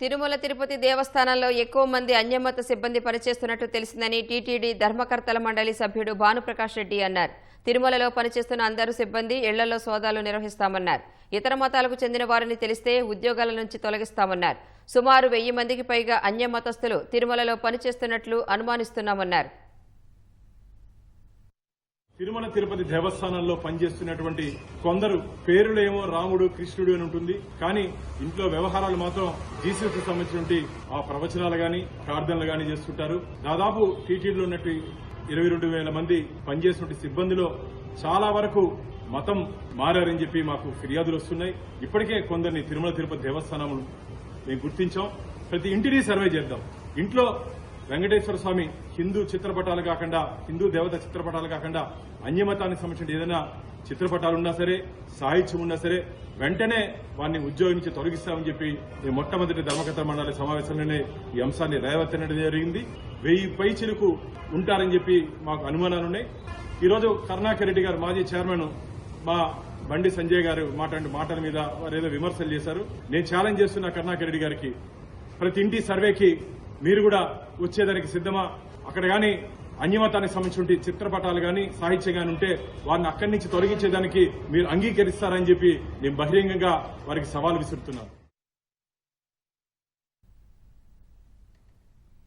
తిరుమల తిరుపతి దేవస్థానంలో ఎక్కువ మంది అన్యమత సిబ్బంది పనిచేస్తున్నట్టు తెలిసిందని టీటీడీ ధర్మకర్తల మండలి సభ్యుడు భానుప్రకాష్ రెడ్డి అన్నారు. తిరుమలలో పనిచేస్తున్న అందరూ సిబ్బంది ఇళ్ళలో సోదాలు నిర్వహిస్తామన్నారు. ఇతర మతాలకు చెందిన వారిని తెలిస్తే ఉద్యోగాల నుంచి తొలగిస్తామన్నారు. సుమారు వెయ్యి మందికి పైగా అన్యమతస్థులు తిరుమలలో పనిచేస్తున్నట్లు అనుమానిస్తున్నామన్నారు. తిరుమల తిరుపతి దేవస్థానంలో పనిచేస్తున్నటువంటి కొందరు పేరులేమో రాముడు కృష్ణుడు అని ఉంటుంది. కానీ ఇంట్లో వ్యవహారాలు మాత్రం జీసస్కి సంబంధించినటువంటి ఆ ప్రవచనాలు గాని ప్రార్థనలు గాని చేస్తుంటారు. దాదాపు టీటీడీలో ఉన్నట్టు ఇరవై రెండు వేల మంది పనిచేసిన సిబ్బందిలో చాలా వరకు మతం మారారని చెప్పి మాకు ఫిర్యాదులు వస్తున్నాయి. ఇప్పటికే కొందరిని తిరుమల తిరుపతి దేవస్థానం మేము గుర్తించాం. ప్రతి ఇంటిని సర్వే చేద్దాం. ఇంట్లో వెంకటేశ్వర స్వామి హిందూ చిత్రపటాలు కాకుండా హిందూ దేవత చిత్రపటాలు కాకుండా అన్యమతానికి సంబంధించిన ఏదైనా చిత్రపటాలు ఉన్నా సరే సాహిత్యం ఉన్నా సరే వెంటనే వారిని ఉద్యోగం నుంచి తొలగిస్తామని చెప్పి ఈ మొట్టమొదటి ధర్మకథ మండలి సమావేశంలోనే ఈ అంశాన్ని రేవత్తనడం జరిగింది. వెయ్యి పై చిరుకు ఉంటారని చెప్పి మాకు అనుమానాలున్నాయి ఈరోజు కరుణాకర్ రెడ్డి గారు మాజీ చైర్మన్ మా బండి సంజయ్ గారు మాట్లాడిన మాటల మీద వారు ఏదో విమర్శలు చేశారు. నేను ఛాలెంజ్ చేస్తున్న కరుణాకర్ రెడ్డి గారికి ప్రతి ఇంటి సర్వేకి మీరు కూడా వచ్చేదానికి సిద్ధమా? అక్కడ కానీ అన్యమతానికి సంబంధించిన చిత్రపటాలు గాని సాహిత్యం గాని ఉంటే వారిని అక్కడి నుంచి తొలగించేదానికి మీరు అంగీకరిస్తారని చెప్పి నేను బహిరంగంగా వారికి సవాల్ విసురుతున్నాను.